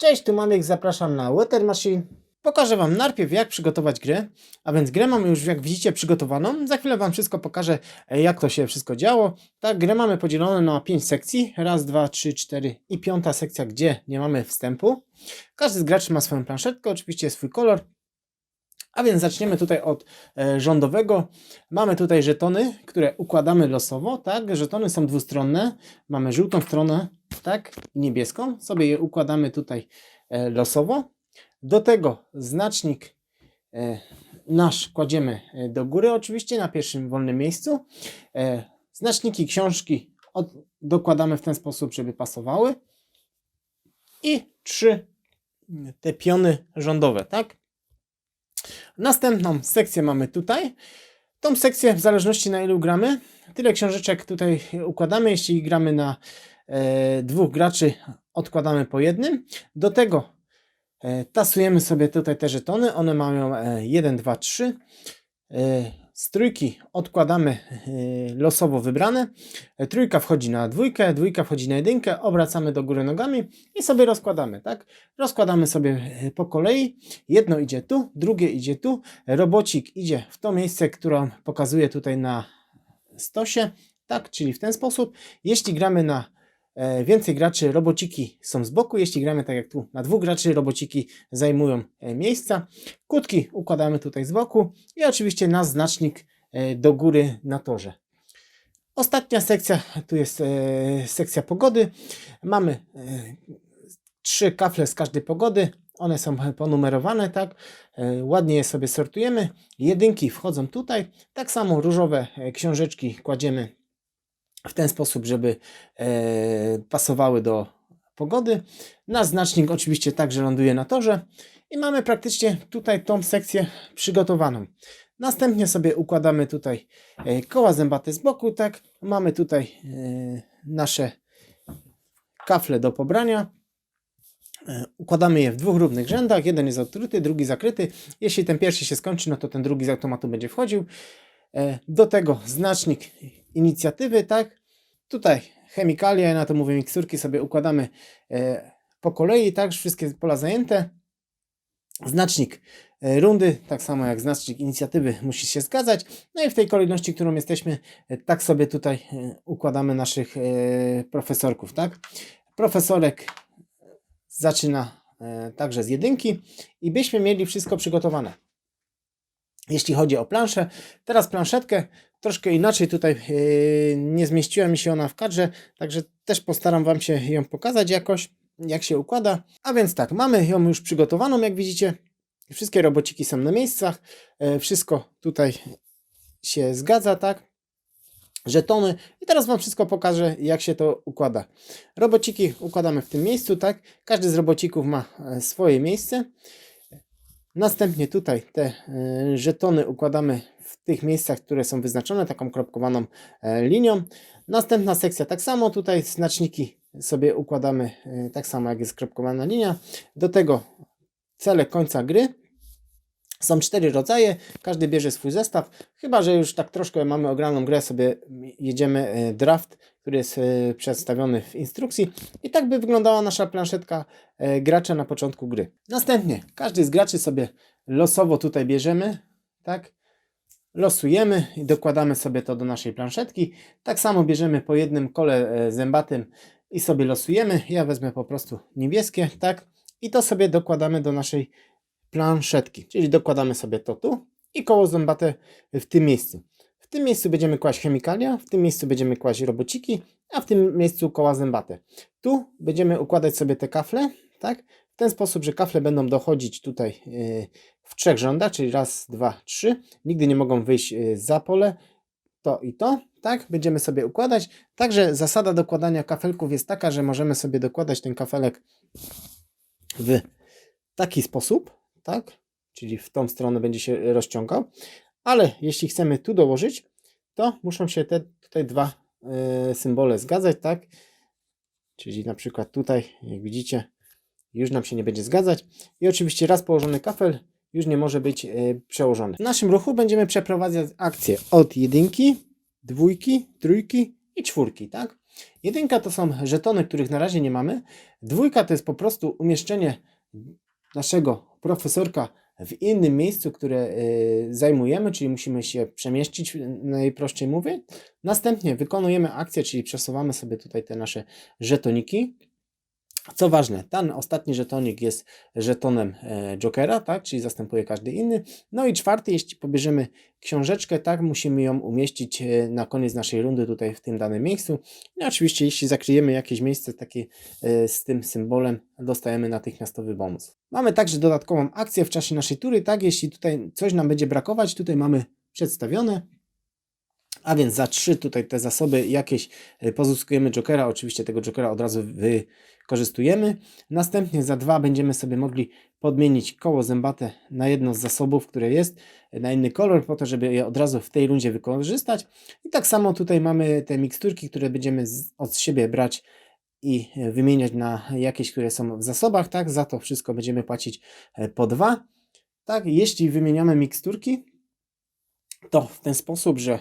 Cześć, tu Mamiek, zapraszam na Water Machine. Pokażę Wam najpierw jak przygotować grę, a więc grę mamy już jak widzicie przygotowaną. Za chwilę Wam wszystko pokażę e, jak to się wszystko działo. Tak, grę mamy podzieloną na 5 sekcji. Raz, dwa, trzy, cztery i piąta sekcja, gdzie nie mamy wstępu. Każdy z graczy ma swoją planszetkę, oczywiście swój kolor. A więc zaczniemy tutaj od e, rządowego. Mamy tutaj żetony, które układamy losowo, tak? Żetony są dwustronne. Mamy żółtą stronę, tak? I niebieską. Sobie je układamy tutaj e, losowo. Do tego znacznik e, nasz kładziemy do góry, oczywiście na pierwszym wolnym miejscu. Znaczniki książki od, dokładamy w ten sposób, żeby pasowały. I trzy mm, te piony rządowe, tak? Następną sekcję mamy tutaj. Tą sekcję, w zależności na ilu gramy, tyle książeczek tutaj układamy. Jeśli gramy na e, dwóch graczy, odkładamy po jednym. Do tego e, tasujemy sobie tutaj te żetony. One mają e, 1, 2, 3. E, z trójki odkładamy e, losowo wybrane. Trójka wchodzi na dwójkę, dwójka wchodzi na jedynkę, obracamy do góry nogami i sobie rozkładamy, tak? Rozkładamy sobie e, po kolei. Jedno idzie tu, drugie idzie tu. Robocik idzie w to miejsce, które pokazuje tutaj na stosie, tak? Czyli w ten sposób. Jeśli gramy na więcej graczy, robociki są z boku. Jeśli gramy tak jak tu, na dwóch graczy, robociki zajmują e, miejsca. Kutki układamy tutaj z boku i oczywiście nasz znacznik e, do góry na torze. Ostatnia sekcja, tu jest e, sekcja pogody. Mamy e, trzy kafle z każdej pogody. One są ponumerowane, tak? E, Ładnie je sobie sortujemy. Jedynki wchodzą tutaj. Tak samo różowe e, książeczki kładziemy w ten sposób, żeby e, pasowały do pogody. Nasz znacznik oczywiście także ląduje na torze i mamy praktycznie tutaj tą sekcję przygotowaną. Następnie sobie układamy tutaj e, koła zębate z boku, tak? Mamy tutaj e, nasze kafle do pobrania. Układamy je w dwóch równych rzędach. Jeden jest odkryty, drugi zakryty. Jeśli ten pierwszy się skończy, no to ten drugi z automatu będzie wchodził. Do tego znacznik inicjatywy, tak? Tutaj chemikalia, na to mówię miksturki, sobie układamy e, po kolei, tak? Wszystkie pola zajęte. Znacznik e, rundy, tak samo jak znacznik inicjatywy, musi się zgadzać. No i w tej kolejności, którą jesteśmy, e, tak sobie tutaj układamy naszych profesorków, tak? Profesorek zaczyna także z jedynki i byśmy mieli wszystko przygotowane. Jeśli chodzi o planszę, teraz planszetkę troszkę inaczej tutaj e, nie zmieściła mi się ona w kadrze, także też postaram Wam się ją pokazać jakoś, jak się układa. A więc tak, mamy ją już przygotowaną, jak widzicie. Wszystkie robociki są na miejscach, e, wszystko tutaj się zgadza, tak? Żetony. I teraz Wam wszystko pokażę, jak się to układa. Robociki układamy w tym miejscu, tak? Każdy z robocików ma e, swoje miejsce. Następnie tutaj te żetony układamy w tych miejscach, które są wyznaczone taką kropkowaną e, linią. Następna sekcja tak samo, tutaj znaczniki sobie układamy e, tak samo jak jest kropkowana linia. Do tego cele końca gry. Są cztery rodzaje, każdy bierze swój zestaw, chyba że już tak troszkę mamy ograną grę, sobie jedziemy e, draft, który jest przedstawiony w instrukcji i tak by wyglądała nasza planszetka gracza na początku gry. Następnie każdy z graczy sobie losowo tutaj bierzemy, tak? Losujemy i dokładamy sobie to do naszej planszetki. Tak samo bierzemy po jednym kole e, zębatym i sobie losujemy. Ja wezmę po prostu niebieskie, tak? I to sobie dokładamy do naszej planszetki. Czyli dokładamy sobie to tu i koło zębate w tym miejscu. W tym miejscu będziemy kłaść chemikalia, w tym miejscu będziemy kłaść robociki, a w tym miejscu koła zębate. Tu będziemy układać sobie te kafle, tak? W ten sposób, że kafle będą dochodzić tutaj yy, w trzech rządach, czyli raz, dwa, trzy. Nigdy nie mogą wyjść yy, za pole, to i to, tak? Będziemy sobie układać. Także zasada dokładania kafelków jest taka, że możemy sobie dokładać ten kafelek w taki sposób, tak? Czyli w tą stronę będzie się rozciągał. Ale jeśli chcemy tu dołożyć, to muszą się te tutaj dwa e, symbole zgadzać, tak? Czyli na przykład tutaj, jak widzicie, już nam się nie będzie zgadzać. I oczywiście raz położony kafel już nie może być e, przełożony. W naszym ruchu będziemy przeprowadzać akcję od jedynki, dwójki, trójki i czwórki, tak? Jedynka to są żetony, których na razie nie mamy. Dwójka to jest po prostu umieszczenie naszego profesorka w innym miejscu, które y, zajmujemy, czyli musimy się przemieścić, najprościej mówię. Następnie wykonujemy akcję, czyli przesuwamy sobie tutaj te nasze żetoniki. Co ważne, ten ostatni żetonik jest żetonem e, Jokera, tak, czyli zastępuje każdy inny. No i czwarty, jeśli pobierzemy książeczkę, tak, musimy ją umieścić e, na koniec naszej rundy tutaj w tym danym miejscu. No i oczywiście, jeśli zakryjemy jakieś miejsce takie e, z tym symbolem, dostajemy natychmiastowy bonus. Mamy także dodatkową akcję w czasie naszej tury, tak, jeśli tutaj coś nam będzie brakować, tutaj mamy przedstawione, a więc za 3 tutaj te zasoby jakieś e, pozyskujemy Jokera. Oczywiście tego Jokera od razu wykorzystujemy. Następnie za 2 będziemy sobie mogli podmienić koło zębate na jedno z zasobów, które jest, e, na inny kolor, po to, żeby je od razu w tej rundzie wykorzystać. I tak samo tutaj mamy te miksturki, które będziemy od siebie brać i e, wymieniać na jakieś, które są w zasobach, tak? Za to wszystko będziemy płacić po 2. Tak, jeśli wymieniamy miksturki, to w ten sposób, że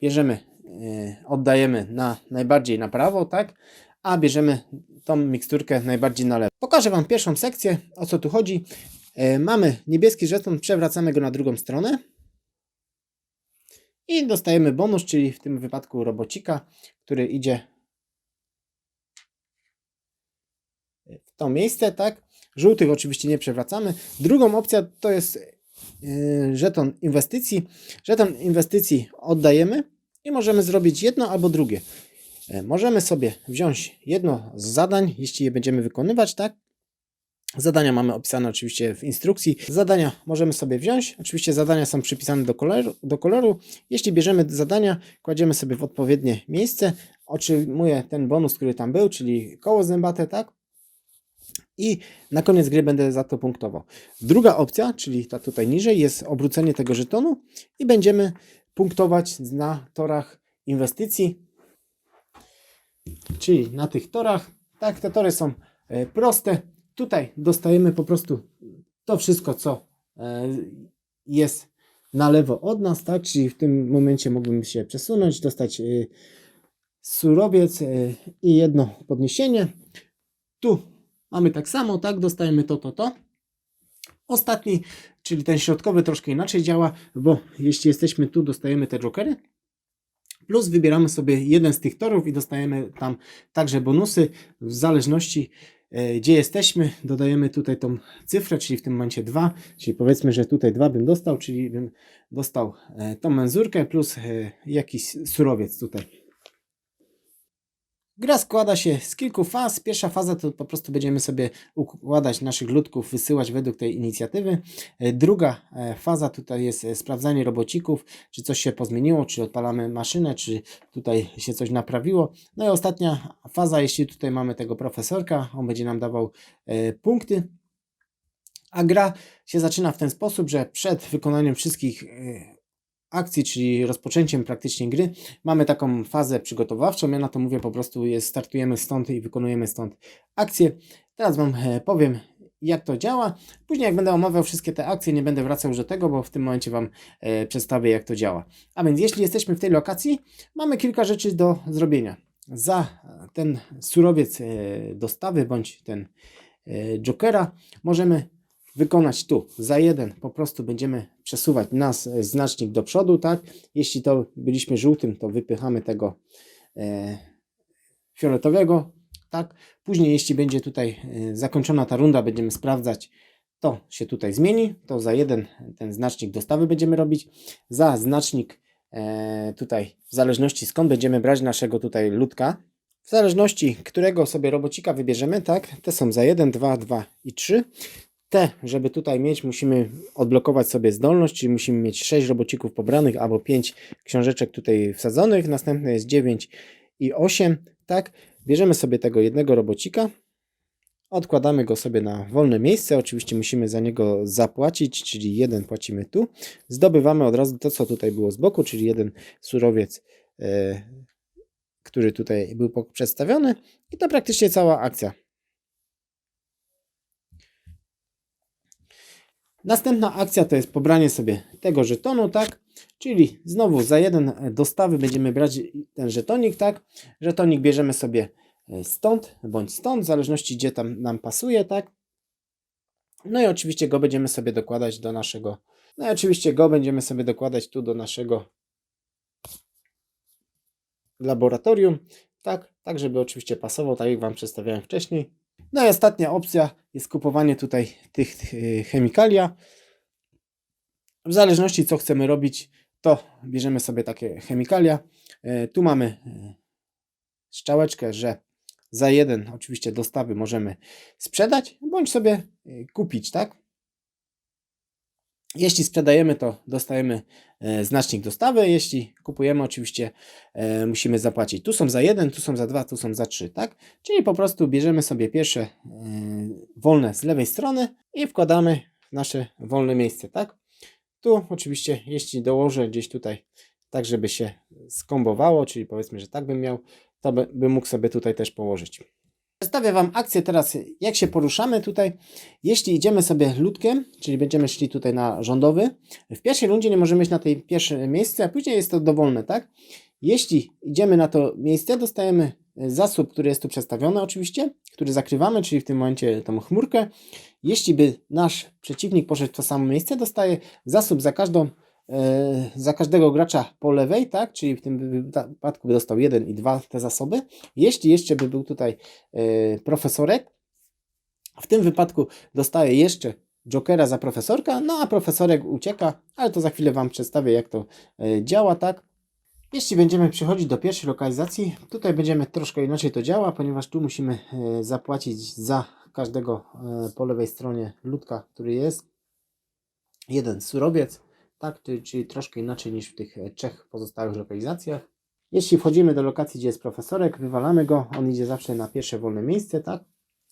bierzemy, yy, oddajemy na najbardziej na prawo, tak? A bierzemy tą miksturkę najbardziej na lewo. Pokażę Wam pierwszą sekcję, o co tu chodzi. Yy, mamy niebieski żeton, przewracamy go na drugą stronę. I dostajemy bonus, czyli w tym wypadku robocika, który idzie w to miejsce, tak? Żółtych oczywiście nie przewracamy. Drugą opcją to jest żeton inwestycji. Żeton inwestycji oddajemy i możemy zrobić jedno albo drugie. Yy, możemy sobie wziąć jedno z zadań, jeśli je będziemy wykonywać, tak? Zadania mamy opisane oczywiście w instrukcji. Zadania możemy sobie wziąć. Oczywiście zadania są przypisane do koloru. Do koloru. Jeśli bierzemy zadania, kładziemy sobie w odpowiednie miejsce. Otrzymuje ten bonus, który tam był, czyli koło zębate, tak? I na koniec gry będę za to punktował. Druga opcja, czyli ta tutaj niżej, jest obrócenie tego żetonu i będziemy punktować na torach inwestycji, czyli na tych torach. Tak, te tory są e, proste. Tutaj dostajemy po prostu to wszystko, co e, jest na lewo od nas, tak? Czyli w tym momencie mógłbym się przesunąć, dostać e, surowiec i jedno podniesienie. Tu Mamy tak samo, tak, dostajemy to, to, to. Ostatni, czyli ten środkowy troszkę inaczej działa, bo jeśli jesteśmy tu, dostajemy te jokery. Plus wybieramy sobie jeden z tych torów i dostajemy tam także bonusy w zależności e, gdzie jesteśmy. Dodajemy tutaj tą cyfrę, czyli w tym momencie 2, czyli powiedzmy, że tutaj 2 bym dostał, czyli bym dostał e, tą menzurkę plus e, jakiś surowiec tutaj. Gra składa się z kilku faz. Pierwsza faza to po prostu będziemy sobie układać naszych ludków, wysyłać według tej inicjatywy. E, druga e, faza tutaj jest e, sprawdzanie robocików, czy coś się pozmieniło, czy odpalamy maszynę, czy tutaj się coś naprawiło. No i ostatnia faza, jeśli tutaj mamy tego profesorka, on będzie nam dawał punkty. A gra się zaczyna w ten sposób, że przed wykonaniem wszystkich akcji, czyli rozpoczęciem praktycznie gry, mamy taką fazę przygotowawczą. Ja na to mówię po prostu, jest, startujemy stąd i wykonujemy stąd akcję. Teraz Wam e, powiem, jak to działa. Później, jak będę omawiał wszystkie te akcje, nie będę wracał już do tego, bo w tym momencie Wam e, przedstawię, jak to działa. A więc, jeśli jesteśmy w tej lokacji, mamy kilka rzeczy do zrobienia. Za ten surowiec e, dostawy bądź ten e, Jokera możemy wykonać tu. Za jeden po prostu będziemy przesuwać nas e, znacznik do przodu, tak? Jeśli to byliśmy żółtym, to wypychamy tego e, fioletowego, tak? Później, jeśli będzie tutaj e, zakończona ta runda, będziemy sprawdzać, to się tutaj zmieni. To za jeden ten znacznik dostawy będziemy robić. Za znacznik e, tutaj, w zależności skąd będziemy brać naszego tutaj ludka, w zależności którego sobie robocika wybierzemy, tak? Te są za 1, 2, 2 i 3. Te, żeby tutaj mieć, musimy odblokować sobie zdolność, czyli musimy mieć 6 robocików pobranych albo 5 książeczek tutaj wsadzonych. Następne jest 9 i 8. Tak, bierzemy sobie tego jednego robocika, odkładamy go sobie na wolne miejsce. Oczywiście musimy za niego zapłacić, czyli jeden płacimy tu. Zdobywamy od razu to, co tutaj było z boku, czyli jeden surowiec, e, który tutaj był przedstawiony. I to praktycznie cała akcja. Następna akcja to jest pobranie sobie tego żetonu, tak? Czyli znowu za jeden dostawy będziemy brać ten żetonik, tak? Żetonik bierzemy sobie e, stąd bądź stąd, w zależności gdzie tam nam pasuje, tak? No i oczywiście go będziemy sobie dokładać do naszego, no i oczywiście go będziemy sobie dokładać tu do naszego laboratorium, tak? Tak, żeby oczywiście pasował, tak jak Wam przedstawiałem wcześniej. No i ostatnia opcja jest kupowanie tutaj tych y, chemikalia. W zależności co chcemy robić, to bierzemy sobie takie chemikalia. E, Tu mamy e, strzałeczkę, że za jeden oczywiście dostawy możemy sprzedać, bądź sobie e, kupić, tak? Jeśli sprzedajemy, to dostajemy e, znacznik dostawy. Jeśli kupujemy, oczywiście e, musimy zapłacić. Tu są za jeden, tu są za dwa, tu są za trzy, tak? Czyli po prostu bierzemy sobie pierwsze e, wolne z lewej strony i wkładamy nasze wolne miejsce, tak? Tu oczywiście, jeśli dołożę gdzieś tutaj, tak żeby się skombowało, czyli powiedzmy, że tak bym miał, to by, bym mógł sobie tutaj też położyć. Przedstawię Wam akcję teraz, jak się poruszamy tutaj. Jeśli idziemy sobie ludkiem, czyli będziemy szli tutaj na rządowy, w pierwszej rundzie nie możemy iść na tej pierwsze miejsce, a później jest to dowolne, tak? Jeśli idziemy na to miejsce, dostajemy zasób, który jest tu przedstawiony oczywiście, który zakrywamy, czyli w tym momencie tą chmurkę. Jeśli by nasz przeciwnik poszedł w to samo miejsce, dostaje zasób za każdą za każdego gracza po lewej, tak? Czyli w tym wypadku by dostał jeden i dwa te zasoby. Jeśli jeszcze by był tutaj e, profesorek, w tym wypadku dostaje jeszcze Jokera za profesorka, no a profesorek ucieka, ale to za chwilę Wam przedstawię, jak to e, działa, tak? Jeśli będziemy przychodzić do pierwszej lokalizacji, tutaj będziemy troszkę inaczej to działa, ponieważ tu musimy e, zapłacić za każdego e, po lewej stronie ludka, który jest. Jeden surowiec, tak, czyli, troszkę inaczej niż w tych e, trzech pozostałych lokalizacjach. Jeśli wchodzimy do lokacji, gdzie jest profesorek, wywalamy go, on idzie zawsze na pierwsze wolne miejsce, tak?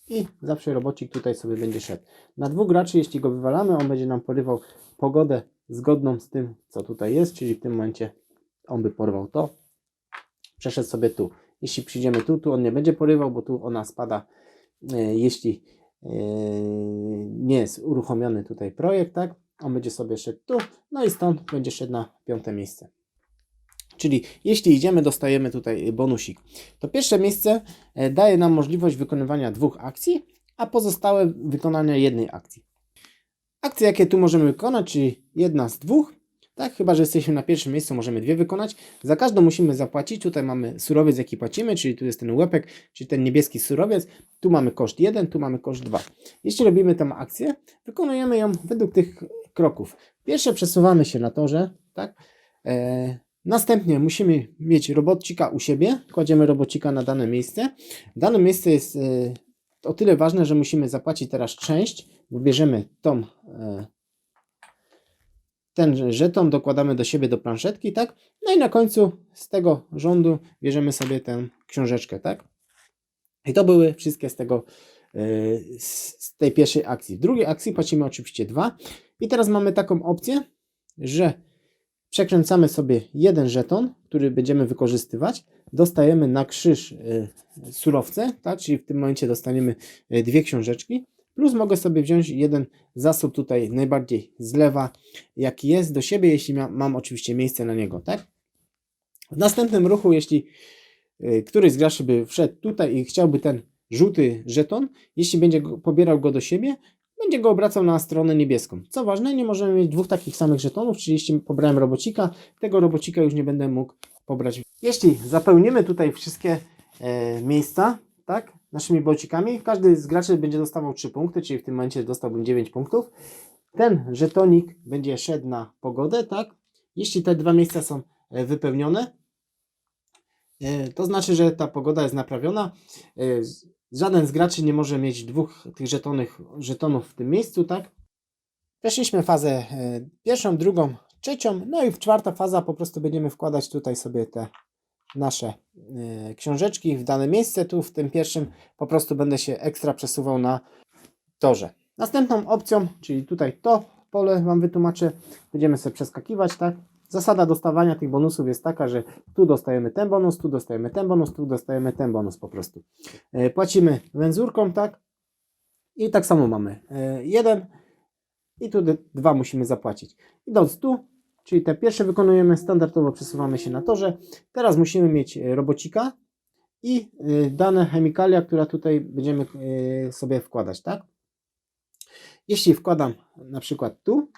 I zawsze robocik tutaj sobie będzie szedł. Na dwóch graczy, jeśli go wywalamy, on będzie nam porywał pogodę zgodną z tym, co tutaj jest, czyli w tym momencie on by porwał to, przeszedł sobie tu. Jeśli przyjdziemy tu, tu on nie będzie porywał, bo tu ona spada, e, jeśli e, nie jest uruchomiony tutaj projekt, tak? On będzie sobie szedł tu, no i stąd będzie szedł na piąte miejsce. Czyli jeśli idziemy, dostajemy tutaj bonusik. To pierwsze miejsce e, daje nam możliwość wykonywania dwóch akcji, a pozostałe wykonania jednej akcji. Akcje, jakie tu możemy wykonać, czyli jedna z dwóch, tak, chyba że jesteśmy na pierwszym miejscu, możemy dwie wykonać. Za każdą musimy zapłacić. Tutaj mamy surowiec, jaki płacimy, czyli tu jest ten łepek, czyli ten niebieski surowiec. Tu mamy koszt 1, tu mamy koszt 2. Jeśli robimy tę akcję, wykonujemy ją według tych kroków. Pierwsze przesuwamy się na torze, tak? E, następnie musimy mieć robocika u siebie. Kładziemy robocika na dane miejsce. Dane miejsce jest e, o tyle ważne, że musimy zapłacić teraz część, bo bierzemy tą e, ten żeton dokładamy do siebie do planszetki, tak? No i na końcu z tego rządu bierzemy sobie tę książeczkę, tak? I to były wszystkie z tego, yy, z tej pierwszej akcji. W drugiej akcji płacimy oczywiście dwa. I teraz mamy taką opcję, że przekręcamy sobie jeden żeton, który będziemy wykorzystywać. Dostajemy na krzyż yy, surowce, tak? Czyli w tym momencie dostaniemy yy, dwie książeczki. Plus mogę sobie wziąć jeden zasób tutaj najbardziej z lewa, jaki jest do siebie, jeśli ma, mam oczywiście miejsce na niego, tak? W następnym ruchu, jeśli y, któryś z graczy by wszedł tutaj i chciałby ten żółty żeton, jeśli będzie pobierał go do siebie, będzie go obracał na stronę niebieską. Co ważne, nie możemy mieć dwóch takich samych żetonów, czyli jeśli pobrałem robocika, tego robocika już nie będę mógł pobrać. Jeśli zapełnimy tutaj wszystkie e, miejsca, tak, naszymi bocikami. Każdy z graczy będzie dostawał 3 punkty, czyli w tym momencie dostałbym 9 punktów. Ten żetonik będzie szedł na pogodę, tak? Jeśli te dwa miejsca są e, wypełnione, e, to znaczy, że ta pogoda jest naprawiona. E, Żaden z graczy nie może mieć dwóch tych żetonych, żetonów w tym miejscu, tak? Przeszliśmy fazę pierwszą, drugą, trzecią, no i w czwarta faza po prostu będziemy wkładać tutaj sobie te nasze y, książeczki w dane miejsce. Tu w tym pierwszym po prostu będę się ekstra przesuwał na torze. Następną opcją, czyli tutaj to pole Wam wytłumaczę, będziemy sobie przeskakiwać, tak? Zasada dostawania tych bonusów jest taka, że tu dostajemy ten bonus, tu dostajemy ten bonus, tu dostajemy ten bonus po prostu. E, płacimy węzurką, tak? I tak samo mamy. E, jeden i tu dwa musimy zapłacić. Idąc tu, czyli te pierwsze wykonujemy, standardowo przesuwamy się na torze. Teraz musimy mieć e, robocika i dane chemikalia, która tutaj będziemy sobie wkładać, tak? Jeśli wkładam na przykład tu,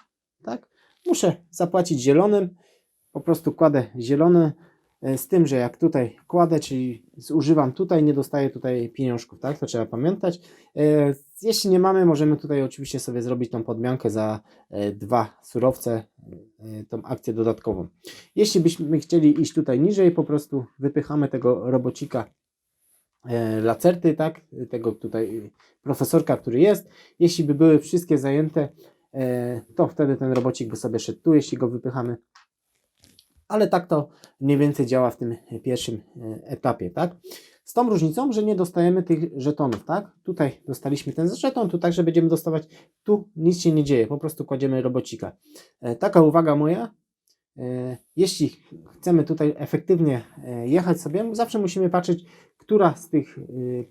tak, muszę zapłacić zielonym, po prostu kładę zielony, e, z tym, że jak tutaj kładę, czyli zużywam tutaj, nie dostaję tutaj pieniążków, tak, to trzeba pamiętać. E, Jeśli nie mamy, możemy tutaj oczywiście sobie zrobić tą podmiankę za e, dwa surowce, e, tą akcję dodatkową. Jeśli byśmy chcieli iść tutaj niżej, po prostu wypychamy tego robocika lacerty, tak, tego tutaj profesorka, który jest. Jeśli by były wszystkie zajęte, to wtedy ten robocik by sobie szedł tu, jeśli go wypychamy. Ale tak to mniej więcej działa w tym pierwszym e, etapie, tak? Z tą różnicą, że nie dostajemy tych żetonów, tak? Tutaj dostaliśmy ten żeton, tu także będziemy dostawać, tu nic się nie dzieje, po prostu kładziemy robocika. E, Taka uwaga moja, e, jeśli chcemy tutaj efektywnie e, jechać sobie, zawsze musimy patrzeć, która z tych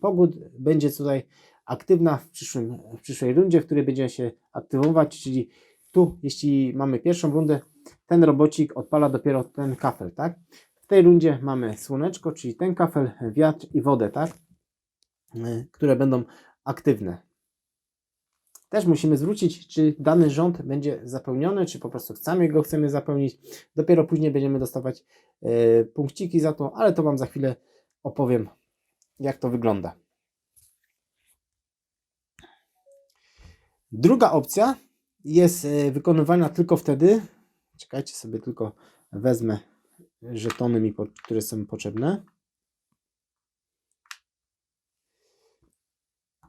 pogód będzie tutaj aktywna w, przyszłym, w przyszłej rundzie, w której będziemy się aktywować, czyli tu, jeśli mamy pierwszą rundę, ten robocik odpala dopiero ten kafel, tak? W tej rundzie mamy słoneczko, czyli ten kafel, wiatr i wodę, tak? Y, Które będą aktywne. Też musimy zwrócić, czy dany rząd będzie zapełniony, czy po prostu sami go chcemy zapełnić. Dopiero później będziemy dostawać e, punkciki za to, ale to Wam za chwilę opowiem, jak to wygląda. Druga opcja jest e, wykonywana tylko wtedy. Czekajcie sobie, tylko wezmę żetony, mi, które są potrzebne.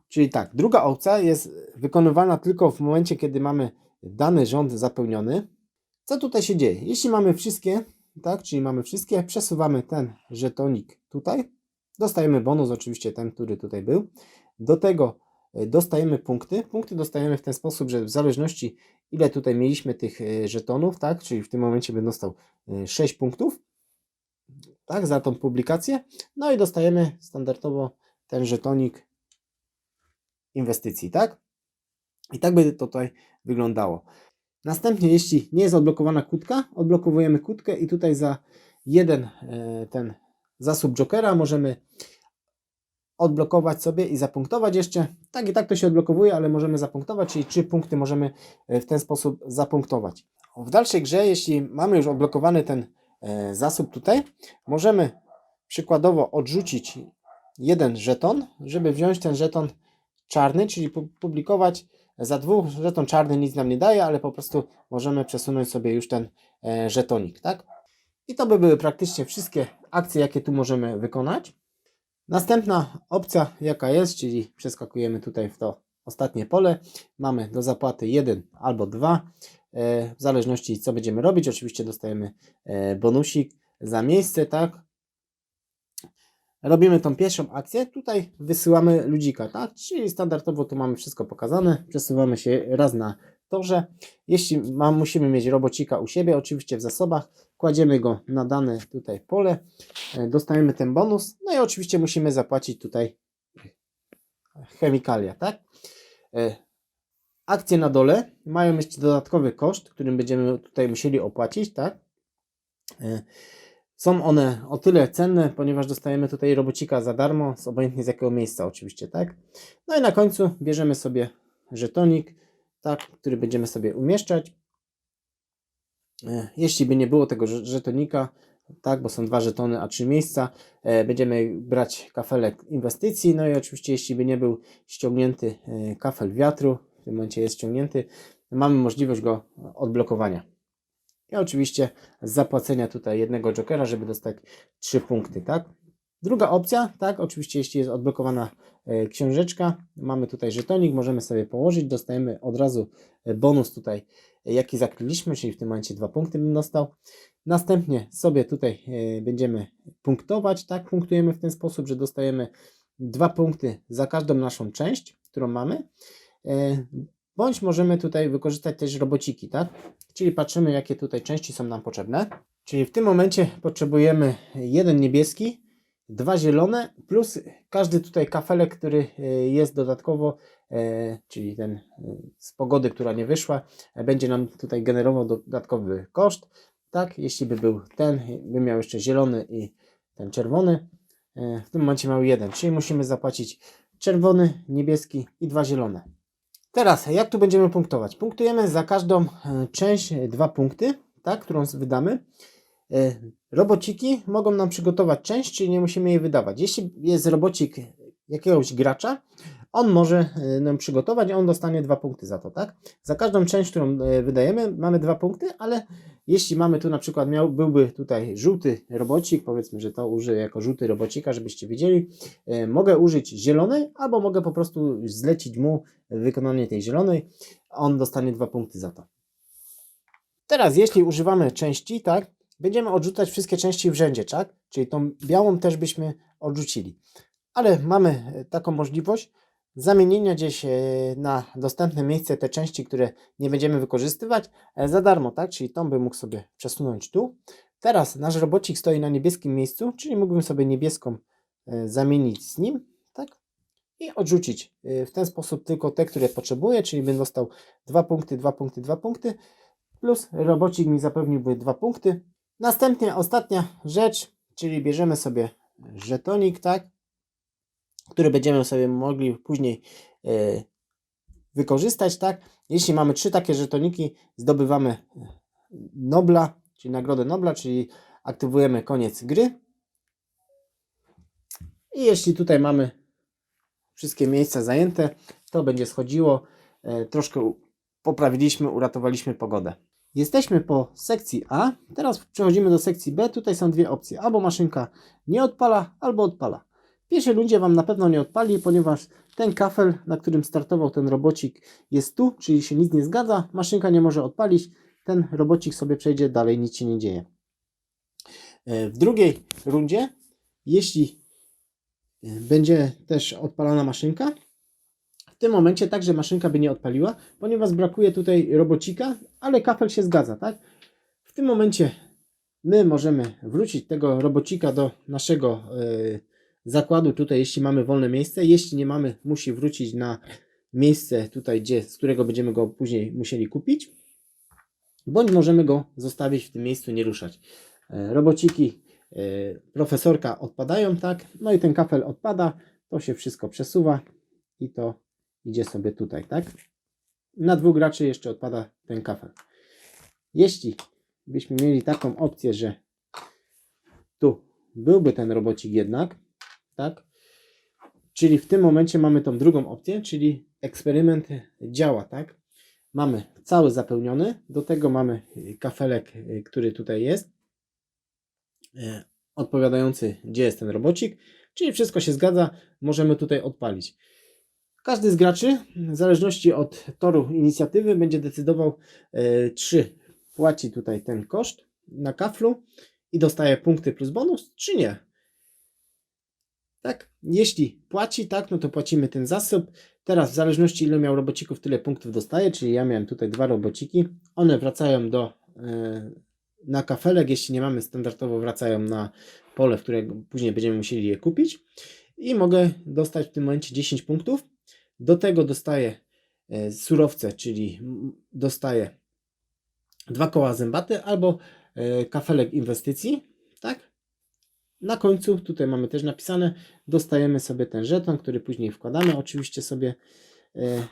Czyli tak, druga opcja jest wykonywana tylko w momencie, kiedy mamy dany rząd zapełniony. Co tutaj się dzieje? Jeśli mamy wszystkie, tak, czyli mamy wszystkie, przesuwamy ten żetonik tutaj, dostajemy bonus, oczywiście ten, który tutaj był. Do tego dostajemy punkty. Punkty dostajemy w ten sposób, że w zależności ile tutaj mieliśmy tych e, żetonów, tak, czyli w tym momencie bym dostał e, 6 punktów, tak, za tą publikację. No i dostajemy standardowo ten żetonik inwestycji, tak? I tak by to tutaj wyglądało. Następnie, jeśli nie jest odblokowana kłódka, odblokowujemy kłódkę i tutaj za jeden e, ten zasób Jokera możemy odblokować sobie i zapunktować jeszcze. Tak i tak to się odblokowuje, ale możemy zapunktować, czyli trzy punkty możemy e, w ten sposób zapunktować. W dalszej grze, jeśli mamy już odblokowany ten e, zasób tutaj, możemy przykładowo odrzucić jeden żeton, żeby wziąć ten żeton czarny, czyli pu- publikować za dwóch żeton czarny nic nam nie daje, ale po prostu możemy przesunąć sobie już ten e, żetonik, tak? I to by były praktycznie wszystkie akcje, jakie tu możemy wykonać. Następna opcja, jaka jest, czyli przeskakujemy tutaj w to ostatnie pole. Mamy do zapłaty 1 albo 2, e, w zależności co będziemy robić. Oczywiście dostajemy e, bonusik za miejsce, tak? Robimy tą pierwszą akcję, tutaj wysyłamy ludzika, tak? Czyli standardowo tu mamy wszystko pokazane, przesuwamy się raz na torze. Jeśli ma, musimy mieć robocika u siebie, oczywiście w zasobach, kładziemy go na dane tutaj pole, e, dostajemy ten bonus, no i oczywiście musimy zapłacić tutaj chemikalia, tak? E, Akcje na dole mają jeszcze dodatkowy koszt, którym będziemy tutaj musieli opłacić, tak? E, są one o tyle cenne, ponieważ dostajemy tutaj robocika za darmo, z obojętnie z jakiego miejsca oczywiście, tak? No i na końcu bierzemy sobie żetonik, tak, który będziemy sobie umieszczać. E, Jeśli by nie było tego że- żetonika, tak, bo są dwa żetony, a trzy miejsca, e, będziemy brać kafelek inwestycji, no i oczywiście jeśli by nie był ściągnięty e, kafel wiatru, w tym momencie jest ściągnięty, mamy możliwość go odblokowania. I oczywiście zapłacenia tutaj jednego jokera, żeby dostać 3 punkty, tak? Druga opcja, tak, oczywiście jeśli jest odblokowana e, książeczka, mamy tutaj żetonik, możemy sobie położyć, dostajemy od razu e, bonus tutaj, e, jaki zakryliśmy, czyli w tym momencie 2 punkty bym dostał. Następnie sobie tutaj będziemy punktować, tak, punktujemy w ten sposób, że dostajemy 2 punkty za każdą naszą część, którą mamy. Bądź możemy tutaj wykorzystać też robociki, tak? Czyli patrzymy, jakie tutaj części są nam potrzebne. Czyli w tym momencie potrzebujemy jeden niebieski dwa zielone, plus każdy tutaj kafelek, który e, jest dodatkowo, e, czyli ten e, z pogody, która nie wyszła, będzie nam tutaj generował dodatkowy koszt. Tak, jeśli by był ten, by miał jeszcze zielony i ten czerwony, w tym momencie miał jeden, czyli musimy zapłacić czerwony, niebieski i dwa zielone. Teraz, jak tu będziemy punktować? Punktujemy za każdą część dwa punkty, tak, którą wydamy. Robociki mogą nam przygotować część, czyli nie musimy jej wydawać. Jeśli jest robocik jakiegoś gracza, on może e, nam przygotować, on dostanie dwa punkty za to, tak? Za każdą część, którą e, wydajemy, mamy dwa punkty, ale jeśli mamy tu na przykład, miał, byłby tutaj żółty robocik, powiedzmy, że to użyję jako żółty robocika, żebyście wiedzieli, e, mogę użyć zielonej, albo mogę po prostu zlecić mu wykonanie tej zielonej, on dostanie dwa punkty za to. Teraz, jeśli używamy części, tak, będziemy odrzucać wszystkie części w rzędzie, tak? Czyli tą białą też byśmy odrzucili. Ale mamy e, taką możliwość zamienienia gdzieś e, na dostępne miejsce te części, które nie będziemy wykorzystywać e, za darmo, tak? Czyli tą bym mógł sobie przesunąć tu. Teraz nasz robocik stoi na niebieskim miejscu, czyli mógłbym sobie niebieską zamienić z nim, tak? I odrzucić w ten sposób tylko te, które potrzebuję, czyli bym dostał dwa punkty, dwa punkty, dwa punkty, plus robocik mi zapewniłby dwa punkty. Następnie ostatnia rzecz, czyli bierzemy sobie żetonik, tak? który będziemy sobie mogli później e, wykorzystać, tak? Jeśli mamy trzy takie żetoniki, zdobywamy e, Nobla, czyli nagrodę Nobla, czyli aktywujemy koniec gry. I jeśli tutaj mamy wszystkie miejsca zajęte, to będzie schodziło. E, troszkę poprawiliśmy, uratowaliśmy pogodę. Jesteśmy po sekcji A, teraz przechodzimy do sekcji B. Tutaj są dwie opcje: albo maszynka nie odpala, albo odpala. W pierwszej rundzie Wam na pewno nie odpali, ponieważ ten kafel, na którym startował ten robocik, jest tu, czyli się nic nie zgadza. Maszynka nie może odpalić. Ten robocik sobie przejdzie dalej, nic się nie dzieje. E, W drugiej rundzie, jeśli e, będzie też odpalana maszynka, w tym momencie także maszynka by nie odpaliła, ponieważ brakuje tutaj robocika, ale kafel się zgadza, tak? W tym momencie my możemy wrócić tego robocika do naszego e, zakładu tutaj, jeśli mamy wolne miejsce. Jeśli nie mamy, musi wrócić na miejsce tutaj, gdzie, z którego będziemy go później musieli kupić. Bądź możemy go zostawić w tym miejscu, nie ruszać. E, Robociki e, profesorka odpadają, tak? No i ten kafel odpada, to się wszystko przesuwa i to idzie sobie tutaj, tak? Na dwóch graczy jeszcze odpada ten kafel. Jeśli byśmy mieli taką opcję, że tu byłby ten robocik jednak, tak? Czyli w tym momencie mamy tą drugą opcję, czyli eksperyment działa, tak? Mamy cały zapełniony, do tego mamy kafelek, który tutaj jest, y, odpowiadający, gdzie jest ten robocik, czyli wszystko się zgadza, możemy tutaj odpalić. Każdy z graczy, w zależności od toru inicjatywy, będzie decydował, e, czy płaci tutaj ten koszt na kaflu i dostaje punkty plus bonus, czy nie. Tak? Jeśli płaci, tak, no to płacimy ten zasób. Teraz w zależności ile miał robocików, tyle punktów dostaje, czyli ja miałem tutaj dwa robociki. One wracają do e, na kafelek, jeśli nie mamy standardowo, wracają na pole, w które później będziemy musieli je kupić. I mogę dostać w tym momencie 10 punktów. Do tego dostaję e, surowce, czyli dostaję dwa koła zębaty albo e, kafelek inwestycji, tak? Na końcu, tutaj mamy też napisane, dostajemy sobie ten żeton, który później wkładamy oczywiście sobie. E,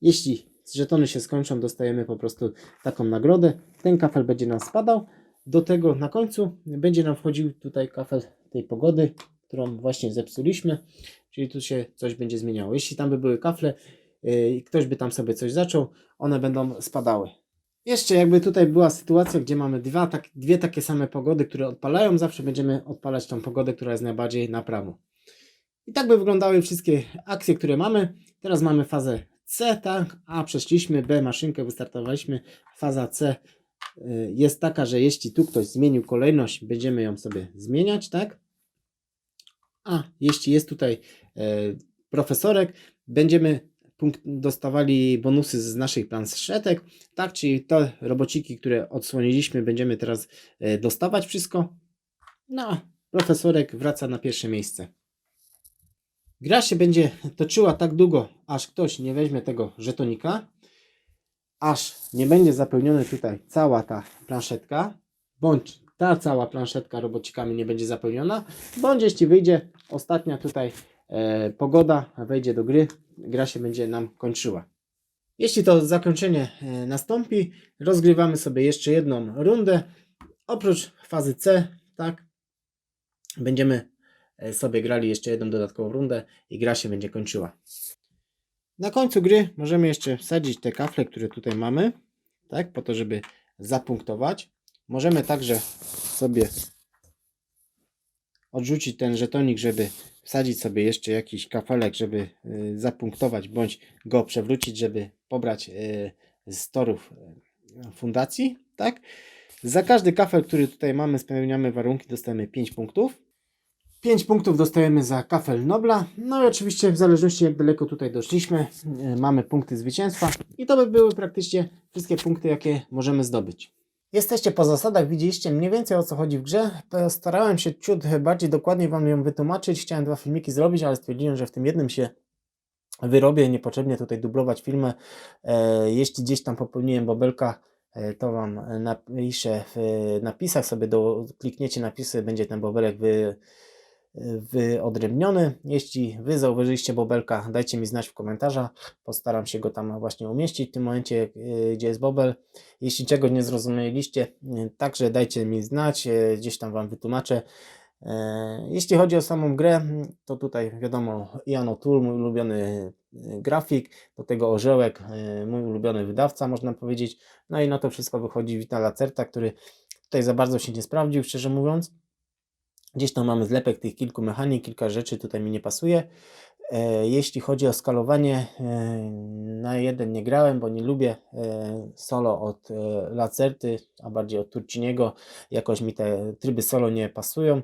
Jeśli żetony się skończą, dostajemy po prostu taką nagrodę. Ten kafel będzie nam spadał. Do tego na końcu będzie nam wchodził tutaj kafel tej pogody, którą właśnie zepsuliśmy, czyli tu się coś będzie zmieniało. Jeśli tam by były kafle yy, i ktoś by tam sobie coś zaczął, one będą spadały. Jeszcze jakby tutaj była sytuacja, gdzie mamy dwa, tak, dwie takie same pogody, które odpalają, zawsze będziemy odpalać tą pogodę, która jest najbardziej na prawo. I tak by wyglądały wszystkie akcje, które mamy. Teraz mamy fazę C, tak? A przeszliśmy B, maszynkę wystartowaliśmy. Faza C y, jest taka, że jeśli tu ktoś zmienił kolejność, będziemy ją sobie zmieniać, tak? A jeśli jest tutaj e, profesorek, będziemy punkt, dostawali bonusy z naszych planszetek, tak? Czyli te robociki, które odsłoniliśmy, będziemy teraz e, dostawać wszystko. No, profesorek wraca na pierwsze miejsce. Gra się będzie toczyła tak długo, aż ktoś nie weźmie tego żetonika, aż nie będzie zapełniona tutaj cała ta planszetka, bądź ta cała planszetka robocikami nie będzie zapełniona, bądź jeśli wyjdzie ostatnia tutaj e, pogoda, wejdzie do gry, gra się będzie nam kończyła. Jeśli to zakończenie e, nastąpi, rozgrywamy sobie jeszcze jedną rundę. Oprócz fazy C, tak, będziemy e, sobie grali jeszcze jedną dodatkową rundę i gra się będzie kończyła. Na końcu gry możemy jeszcze wsadzić te kafle, które tutaj mamy, tak, po to, żeby zapunktować. Możemy także sobie odrzucić ten żetonik, żeby wsadzić sobie jeszcze jakiś kafelek, żeby y, zapunktować, bądź go przewrócić, żeby pobrać y, z torów y, fundacji, tak. Za każdy kafel, który tutaj mamy, spełniamy warunki, dostajemy 5 punktów. 5 punktów dostajemy za kafel Nobla. No i oczywiście w zależności jak daleko tutaj doszliśmy, mamy punkty zwycięstwa. I to by były praktycznie wszystkie punkty, jakie możemy zdobyć. Jesteście po zasadach, widzieliście mniej więcej o co chodzi w grze. Starałem się ciut bardziej dokładnie Wam ją wytłumaczyć. Chciałem dwa filmiki zrobić, ale stwierdziłem, że w tym jednym się wyrobię. Niepotrzebnie tutaj dublować filmy. E, jeśli gdzieś tam popełniłem bobelka, e, to Wam napiszę w napisach sobie, do, klikniecie napisy, będzie ten bobelek wy, wyodrębniony. Jeśli Wy zauważyliście bobelka, dajcie mi znać w komentarzach. Postaram się go tam właśnie umieścić w tym momencie, yy, gdzie jest bobel. Jeśli czegoś nie zrozumieliście, yy, także dajcie mi znać, yy, gdzieś tam Wam wytłumaczę. Jeśli chodzi o samą grę, to tutaj wiadomo Ian O'Toole, mój ulubiony grafik, do tego Orzełek, mój ulubiony wydawca, można powiedzieć. No i na to wszystko wychodzi Vita Lacerta, który tutaj za bardzo się nie sprawdził, szczerze mówiąc. Gdzieś tam mamy zlepek tych kilku mechanik, kilka rzeczy tutaj mi nie pasuje. E, jeśli chodzi o skalowanie, e, na jeden nie grałem, bo nie lubię e, solo od Lacerty, a bardziej od Turciniego. Jakoś mi te tryby solo nie pasują.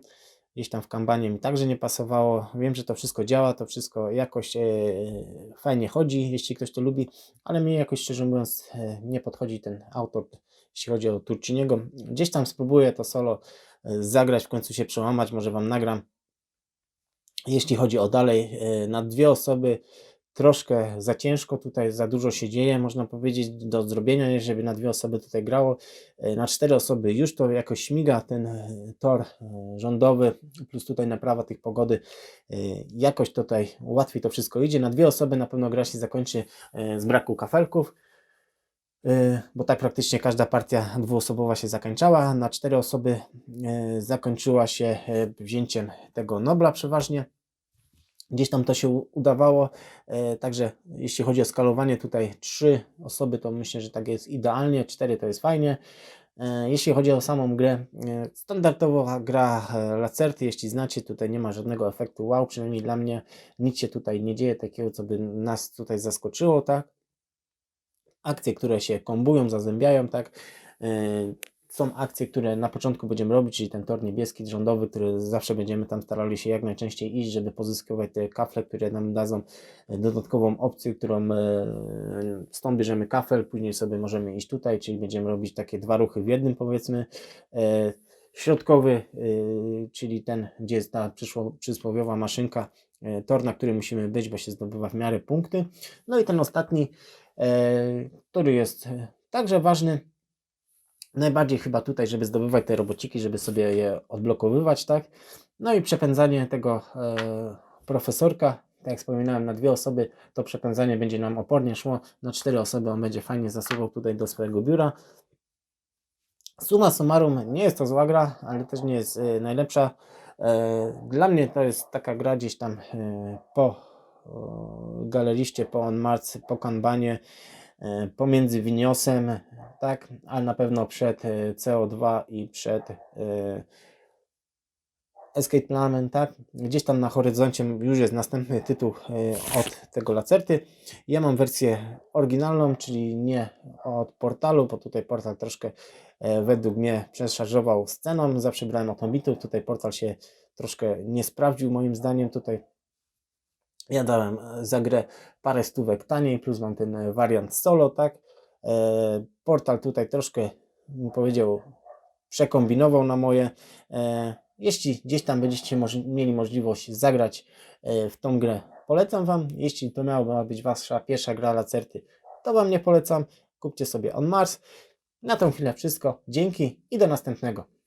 Gdzieś tam w kambanie mi także nie pasowało. Wiem, że to wszystko działa, to wszystko jakoś fajnie chodzi, jeśli ktoś to lubi, ale mi jakoś szczerze mówiąc nie podchodzi ten autor, jeśli chodzi o Turciniego. Gdzieś tam spróbuję to solo zagrać, w końcu się przełamać, może Wam nagram. Jeśli chodzi o dalej, e, na dwie osoby troszkę za ciężko, tutaj za dużo się dzieje, można powiedzieć, do zrobienia, żeby na dwie osoby tutaj grało. E, na cztery osoby już to jakoś śmiga, ten e, tor rządowy, plus tutaj naprawa tych pogody, jakoś tutaj łatwiej to wszystko idzie. Na dwie osoby na pewno gra się zakończy z braku kafelków. Bo tak praktycznie każda partia dwuosobowa się zakończała. Na cztery osoby zakończyła się wzięciem tego Nobla przeważnie. Gdzieś tam to się udawało, także jeśli chodzi o skalowanie, tutaj trzy osoby to myślę, że tak jest idealnie, cztery to jest fajnie. Jeśli chodzi o samą grę, standardowa gra Lacerty, jeśli znacie, tutaj nie ma żadnego efektu wow, przynajmniej dla mnie nic się tutaj nie dzieje takiego, co by nas tutaj zaskoczyło, tak? akcje, które się kombują, zazębiają, tak. E, są akcje, które na początku będziemy robić, czyli ten tor niebieski rządowy, który zawsze będziemy tam starali się jak najczęściej iść, żeby pozyskiwać te kafle, które nam dadzą e, dodatkową opcję, którą e, stąd bierzemy kafel, później sobie możemy iść tutaj, czyli będziemy robić takie dwa ruchy w jednym powiedzmy. Środkowy, czyli ten, gdzie jest ta przysłowiowa maszynka, tor, na którym musimy być, bo się zdobywa w miarę punkty. No i ten ostatni, E, który jest e, także ważny. Najbardziej chyba tutaj, żeby zdobywać te robociki, żeby sobie je odblokowywać, tak? No i przepędzanie tego e, profesorka, tak jak wspominałem, na dwie osoby to przepędzanie będzie nam opornie szło. Na cztery osoby on będzie fajnie zasuwał tutaj do swojego biura. Suma summarum, nie jest to zła gra, ale też nie jest najlepsza. Dla mnie to jest taka gra gdzieś tam po galeriście po Onmarc, po Kanbanie, e, pomiędzy Winiosem, tak, ale na pewno przed e, CO2 i przed e, Escape Plan, tak? Gdzieś tam na horyzoncie już jest następny tytuł od tego Lacerty. Ja mam wersję oryginalną, czyli nie od portalu, bo tutaj portal troszkę według mnie przeszarżował sceną. Zawsze brałem od tutaj portal się troszkę nie sprawdził moim zdaniem. Tutaj ja dałem e, za grę parę stówek taniej, plus mam ten e, wariant solo, tak. E, portal tutaj troszkę, powiedział, przekombinował na moje. Jeśli gdzieś tam będziecie mieli możliwość zagrać w tą grę, polecam Wam. Jeśli to miała być Wasza pierwsza gra Lacerty, to Wam nie polecam. Kupcie sobie On Mars. Na tą chwilę wszystko. Dzięki i do następnego.